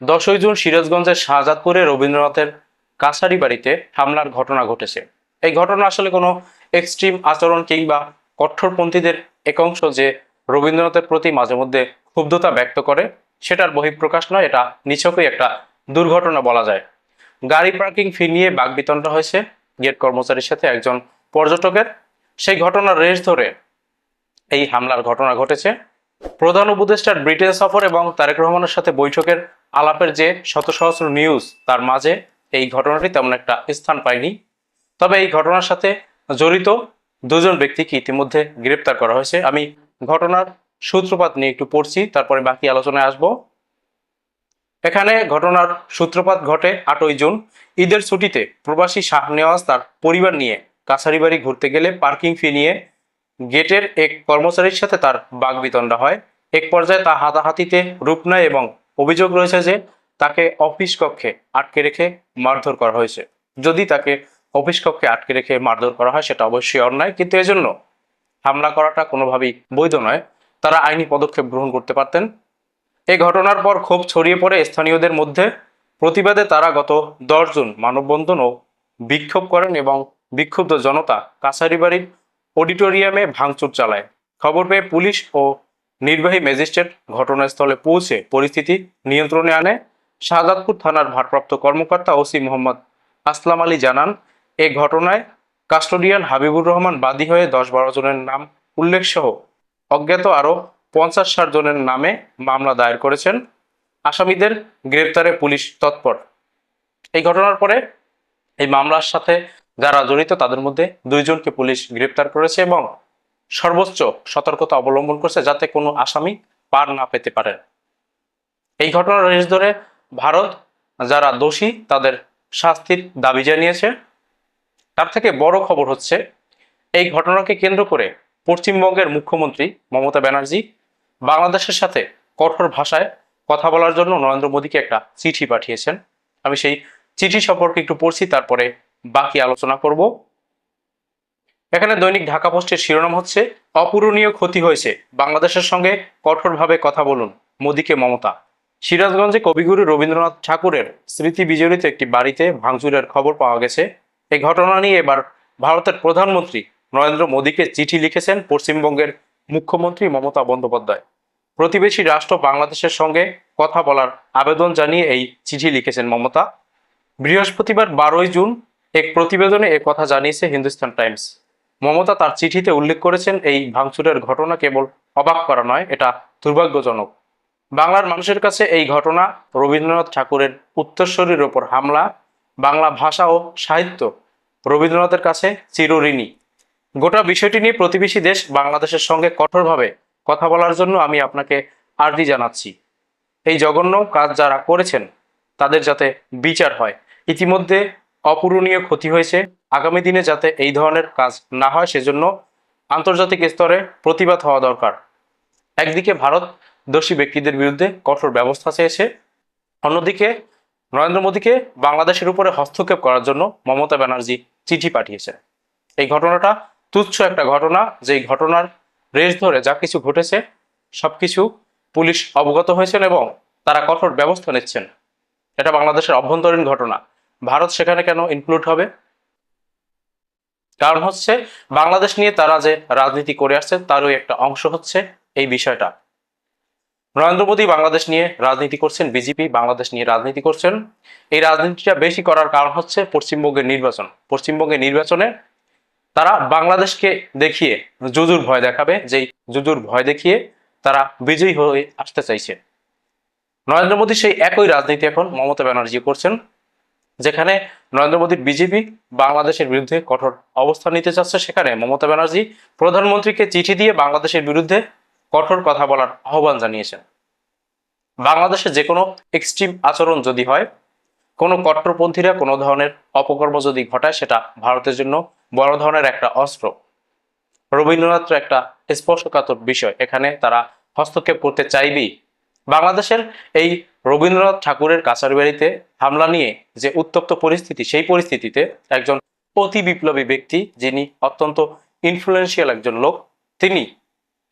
দশই জুন সিরাজগঞ্জের শাহজাদপুরে রবীন্দ্রনাথের কাছারি বাড়িতে হামলার ঘটনা ঘটেছে। এই ঘটনা আসলে কোনো এক্সট্রিম আচরণ কিংবা কঠোরপন্থীদের একাংশ যে রবীন্দ্রনাথের প্রতি মাঝে মধ্যে ক্ষুব্ধতা ব্যক্ত করে, সেটার বহিঃপ্রকাশ নয়, এটা নিছকই একটা দুর্ঘটনা বলা যায়। গাড়ি পার্কিং ফি নিয়ে বাগবিতণ্ডা হয়েছে গেট কর্মচারীর সাথে একজন পর্যটকের। সেই ঘটনার রেশ ধরে এই হামলার ঘটনা ঘটেছে। প্রধান উপদেষ্টার ব্রিটেন সফর এবং তারেক রহমানের সাথে বৈঠকের আলাপের যে শত সহস্র নিউজ তার মাঝে এই ঘটনাটি তেমন একটা স্থান পায়নি। তবে এই ঘটনার সাথে জড়িত দুজন ব্যক্তিকে ইতিমধ্যে গ্রেপ্তার করা হয়েছে। আমি ঘটনার সূত্রপাত নিয়ে একটু পড়ছি, তারপরে বাকি আলোচনায় আসব। এখানে ঘটনার সূত্রপাত ঘটে আটই জুন। ঈদের ছুটিতে প্রবাসী শাহনেওয়াজ তার পরিবার নিয়ে কাছারি বাড়ি ঘুরতে গেলে পার্কিং ফি নিয়ে গেটের এক কর্মচারীর সাথে তার বাগবিতণ্ডা হয়। এক পর্যায়ে তা হাতাহাতিতে রূপ নেয় এবং অভিযোগ রয়েছে যে তাকে অফিস কক্ষে আটকে রেখে মারধর করা হয়েছে। যদি তাকে অফিস কক্ষে আটকে রেখে মারধর করা হয়, সেটা অবশ্যই অন্যায়। কিন্তু এজন্য হামলা করাটা কোনোভাবেই বৈধ নয়। তারা আইনি পদক্ষেপ গ্রহণ করতে পারতেন। এই ঘটনার পর ক্ষোভ ছড়িয়ে পড়ে স্থানীয়দের মধ্যে। প্রতিবাদে তারা গত দশজন মানববন্ধন ও বিক্ষোভ করেন এবং বিক্ষুব্ধ জনতা কাছারি বাড়ির অডিটোরিয়ামে ভাঙচুর চালায়। খবর পেয়ে পুলিশ ও নির্বাহী ম্যাজিস্ট্রেট ঘটনাস্থলে পৌঁছে পরিস্থিতি নিয়ন্ত্রণে আনে। শাহজাদপুর থানার ভারপ্রাপ্ত কর্মকর্তা ওসি মোহাম্মদ আসলাম আলী জানান, এ ঘটনায় কাস্টোডিয়ান হাবিবুর রহমান বাদী হয়ে দশ বারো জনের নাম উল্লেখ সহ অজ্ঞাত আরও পঞ্চাশ ষাট জনের নামে মামলা দায়ের করেছেন। আসামিদের গ্রেপ্তারে পুলিশ তৎপর। এই ঘটনার পরে এই মামলার সাথে যারা জড়িত, তাদের মধ্যে দুইজনকে পুলিশ গ্রেপ্তার করেছে এবং সর্বোচ্চ সতর্কতা অবলম্বন করছে যাতে কোনো আসামি পার না পেতে পারে। এই ঘটনার রেশ ধরে ভারত, যারা দোষী, তাদের শাস্তির দাবি জানিয়েছে। তার থেকে বড় খবর হচ্ছে, এই ঘটনাকে কেন্দ্র করে পশ্চিমবঙ্গের মুখ্যমন্ত্রী মমতা ব্যানার্জি বাংলাদেশের সাথে কঠোর ভাষায় কথা বলার জন্য নরেন্দ্র মোদীকে একটা চিঠি পাঠিয়েছেন। আমি সেই চিঠি সম্পর্কে একটু পড়ছি, তারপরে বাকি আলোচনা করব। এখানে দৈনিক ঢাকা পোস্টের শিরোনাম হচ্ছে, অপূরণীয় ক্ষতি হয়েছে। বাংলাদেশের সঙ্গে কঠোরভাবে কথা বলুন মোদীকে মমতা। সিরাজগঞ্জে কবিগুরু রবীন্দ্রনাথ ঠাকুরের স্মৃতি বিজড়িত একটি বাড়িতে ভাঙচুরের খবর পাওয়া গেছে। এই ঘটনা নিয়ে এবার ভারতের প্রধানমন্ত্রী নরেন্দ্র মোদীকে চিঠি লিখেছেন পশ্চিমবঙ্গের মুখ্যমন্ত্রী মমতা বন্দ্যোপাধ্যায়। প্রতিবেশী রাষ্ট্র বাংলাদেশের সঙ্গে কথা বলার আবেদন জানিয়ে এই চিঠি লিখেছেন মমতা। বৃহস্পতিবার বারোই জুন এক প্রতিবেদনে এ কথা জানিয়েছে হিন্দুস্তান টাইমস। মমতা তার চিঠিতে উল্লেখ করেছেন, এই ভাঙচুরের ঘটনা কেবল অবাক করা নয়, এটা দুর্ভাগ্যজনক। বাংলার মানুষের কাছে এই ঘটনা রবীন্দ্রনাথ ঠাকুরের উত্তরস্বরীর ওপর হামলা, বাংলা ভাষা ও সাহিত্য, রবীন্দ্রনাথের কাছে চিরঋণী। গোটা বিষয়টি নিয়ে প্রতিবেশী দেশ বাংলাদেশের সঙ্গে কঠোরভাবে কথা বলার জন্য আমি আপনাকে আর্জি জানাচ্ছি। এই জঘন্য কাজ যারা করেছেন, তাদের যাতে বিচার হয়। ইতিমধ্যে অপূরণীয় ক্ষতি হয়েছে। আগামী দিনে যাতে এই ধরনের কাজ না হয়, সেজন্য আন্তর্জাতিক স্তরে প্রতিবাদ হওয়া দরকার। একদিকে ভারত দোষী ব্যক্তিদের বিরুদ্ধে কঠোর ব্যবস্থা চেয়েছে। অন্যদিকে নরেন্দ্র মোদীকে বাংলাদেশের উপরে হস্তক্ষেপ করার জন্য মমতা ব্যানার্জি চিঠি পাঠিয়েছে। এই ঘটনাটা তুচ্ছ একটা ঘটনা। যেই ঘটনার রেশ ধরে যা কিছু ঘটেছে, সবকিছু পুলিশ অবগত হয়েছেন এবং তারা কঠোর ব্যবস্থা নিচ্ছেন। এটা বাংলাদেশের অভ্যন্তরীণ ঘটনা। ভারত সেখানে কেন ইনক্লুড হবে? কারণ হচ্ছে বাংলাদেশ নিয়ে তারা যে রাজনীতি করে আসছে, তারই একটা অংশ হচ্ছে এই বিষয়টা। নরেন্দ্র মোদী বাংলাদেশ নিয়ে রাজনীতি করছেন, বিজেপি বাংলাদেশ নিয়ে রাজনীতি করছেন। এই রাজনীতিটা বেশি করার কারণ হচ্ছে পশ্চিমবঙ্গের নির্বাচন। পশ্চিমবঙ্গের নির্বাচনে তারা বাংলাদেশকে দেখিয়ে জুজুর ভয় দেখাবে, যেই জুজুর ভয় দেখিয়ে তারা বিজয়ী হয়ে আসতে চাইছে। নরেন্দ্র মোদী সেই একই রাজনীতি এখন মমতা ব্যানার্জি করছেন। যেখানে নরেন্দ্র মোদীর বিজেপি বাংলাদেশের বিরুদ্ধে কঠোর অবস্থান নিতে চাচ্ছে, সেখানে মমতা ব্যানার্জি প্রধানমন্ত্রীকে চিঠি দিয়ে বাংলাদেশের বিরুদ্ধে কঠোর কথা বলার আহ্বান জানিয়েছেন। বাংলাদেশে যে কোনো এক্সট্রিম আচরণ যদি হয়, কোনো কট্টরপন্থীরা কোনো ধরনের অপকর্ম যদি ঘটায়, সেটা ভারতের জন্য বড় ধরনের একটা অস্ত্র। রবীন্দ্রনাথ একটা স্পর্শকাতর বিষয়, এখানে তারা হস্তক্ষেপ করতে চাইবেই। বাংলাদেশের এই রবীন্দ্রনাথ ঠাকুরের কাছারি বাড়িতে হামলা নিয়ে যে উত্তপ্ত পরিস্থিতি, সেই পরিস্থিতিতে একজন অতি বিপ্লবী ব্যক্তি, যিনি অত্যন্ত ইনফ্লুয়েন্সিয়াল একজন লোক, তিনি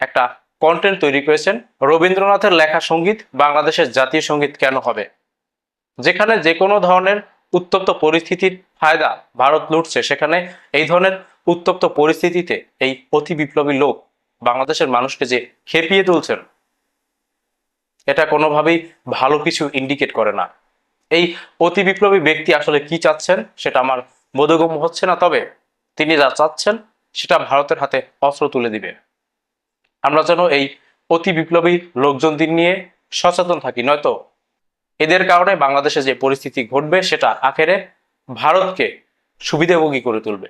একটা কন্টেন্ট তৈরি করেছেন, রবীন্দ্রনাথের লেখা সংগীত বাংলাদেশের জাতীয় সংগীত কেন হবে? যেখানে যে কোনো ধরনের উত্তপ্ত পরিস্থিতির ফায়দা ভারত লুটছে, সেখানে এই ধরনের উত্তপ্ত পরিস্থিতিতে এই অতি বিপ্লবী লোক বাংলাদেশের মানুষকে যে খেপিয়ে তুলছেন এটা কোনোভাবেই ভালো কিছু ইন্ডিকেট করে না। এই অতি বিপ্লবী ব্যক্তি আসলে কি চাচ্ছেন সেটা আমার বোধগম্য হচ্ছে না, তবে তিনি যা চাচ্ছেন সেটা ভারতের হাতে অস্ত্র তুলে দিবে। আমরা যেন এই অতি বিপ্লবী লোকজনদের নিয়ে সচেতন থাকি, নয়তো এদের কারণে বাংলাদেশে যে পরিস্থিতি ঘটবে সেটা আখেরে ভারতকে সুবিধাভোগী করে তুলবে।